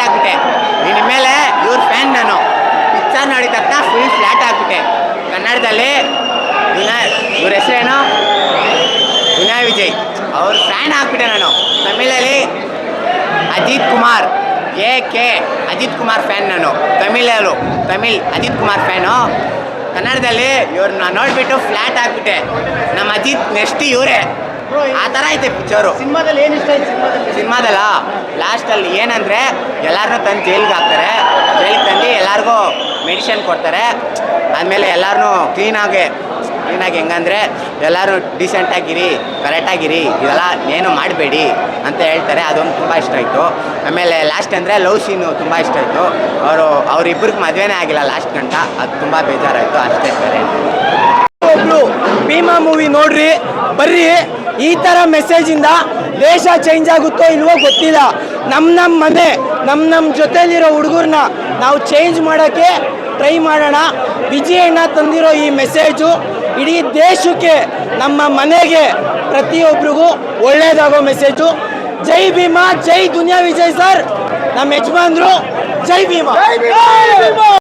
Flat ಆಗ್ಬಿಟ್ಟೆ. ನಿನ್ನ ಮೇಲೆ ಇವ್ರ ಫ್ಯಾನ್ ನಾನು. ಪಿಕ್ಚರ್ ನೋಡಿದ ತಕ್ಷಣ ಫುಲ್ ಫ್ಲಾಟ್ ಆಗ್ಬಿಟ್ಟೆ. ಕನ್ನಡದಲ್ಲಿ ವಿನಯ್, ಇವ್ರ ಹೆಸರೇನು? ವಿನಯ್ ವಿಜಯ್. ಅವ್ರ ಫ್ಯಾನ್ ಆಗ್ಬಿಟ್ಟೆ ನಾನು. ತಮಿಳಲ್ಲಿ Ajith Kumar. A K Ajith Kumar fan ನಾನು. ತಮಿಳಲ್ಲೂ. ತಮಿಳ್ ಅಜಿತ್ ಕುಮಾರ್ ಫ್ಯಾನು ಕನ್ನಡದಲ್ಲಿ ಇವ್ರನ್ನ ನೋಡಿಬಿಟ್ಟು ಫ್ಲ್ಯಾಟ್ ಆಗ್ಬಿಟ್ಟೆ. ನಮ್ಮ ಅಜಿತ್ ನೆಕ್ಸ್ಟ್ ಇವರೇ. ಆ ಥರ ಐತೆ ಪಿಕ್ಚರು ಸಿನಿಮಾದಲ್ಲಿ ಏನು ಇಷ್ಟ ಆಯ್ತು ಸಿನಿಮಾದಲ್ಲಿ? ಸಿನಿಮಾದಲ್ಲ? ಲಾಸ್ಟಲ್ಲಿ ಏನಂದರೆ ಎಲ್ಲರನ್ನೂ ತಂದು ಜೈಲಿಗೆ ಹಾಕ್ತಾರೆ. ಜೈಲಿಗೆ ತಂದು ಎಲ್ಲರಿಗೂ ಮೆಡಿಷನ್ ಕೊಡ್ತಾರೆ. ಆದಮೇಲೆ ಎಲ್ಲರನ್ನೂ ಕ್ಲೀನಾಗಿ ಕ್ಲೀನಾಗಿ ಹೆಂಗಂದರೆ ಎಲ್ಲರೂ ಡೀಸೆಂಟಾಗಿರಿ ಕರೆಕ್ಟಾಗಿರಿ ಇದೆಲ್ಲ ಏನು ಮಾಡಬೇಡಿ ಅಂತ ಹೇಳ್ತಾರೆ. ಅದೊಂದು ತುಂಬ ಇಷ್ಟ ಆಯಿತು. ಆಮೇಲೆ ಲಾಸ್ಟ್ ಅಂದರೆ ಲವ್ ಸೀನು ತುಂಬ ಇಷ್ಟ ಆಯಿತು. ಅವರು ಅವರಿಬ್ಬರಿಗೆ ಮದುವೆನೇ ಆಗಿಲ್ಲ ಲಾಸ್ಟ್ ಗಂಟ. ಅದು ತುಂಬ ಬೇಜಾರಾಯಿತು. ಅಷ್ಟೇ ಬೇರೆ. ಒಬ್ಬರು ಭೀಮಾ ಮೂವಿ ನೋಡ್ರಿ ಬರ್ರಿ. ಈ ಥರ ಮೆಸೇಜಿಂದ ದೇಶ ಚೇಂಜ್ ಆಗುತ್ತೋ ಇಲ್ವೋ ಗೊತ್ತಿಲ್ಲ. ನಮ್ಮ ನಮ್ಮ ಮನೆ ನಮ್ಮ ನಮ್ಮ ಜೊತೆಲಿರೋ ಹುಡುಗರನ್ನ ನಾವು ಚೇಂಜ್ ಮಾಡೋಕ್ಕೆ ಟ್ರೈ ಮಾಡೋಣ. ವಿಜಯಣ್ಣ ತಂದಿರೋ ಈ ಮೆಸೇಜು ಇಡೀ ದೇಶಕ್ಕೆ, ನಮ್ಮ ಮನೆಗೆ ಪ್ರತಿಯೊಬ್ಬರಿಗೂ ಒಳ್ಳೆಯದಾಗೋ ಮೆಸೇಜು ಜೈ ಭೀಮಾ, ಜೈ ದುನಿಯಾ ವಿಜಯ್ ಸರ್ ನಮ್ಮ ಯಜಮಾನ್ರು ಜೈ ಭೀಮಾ!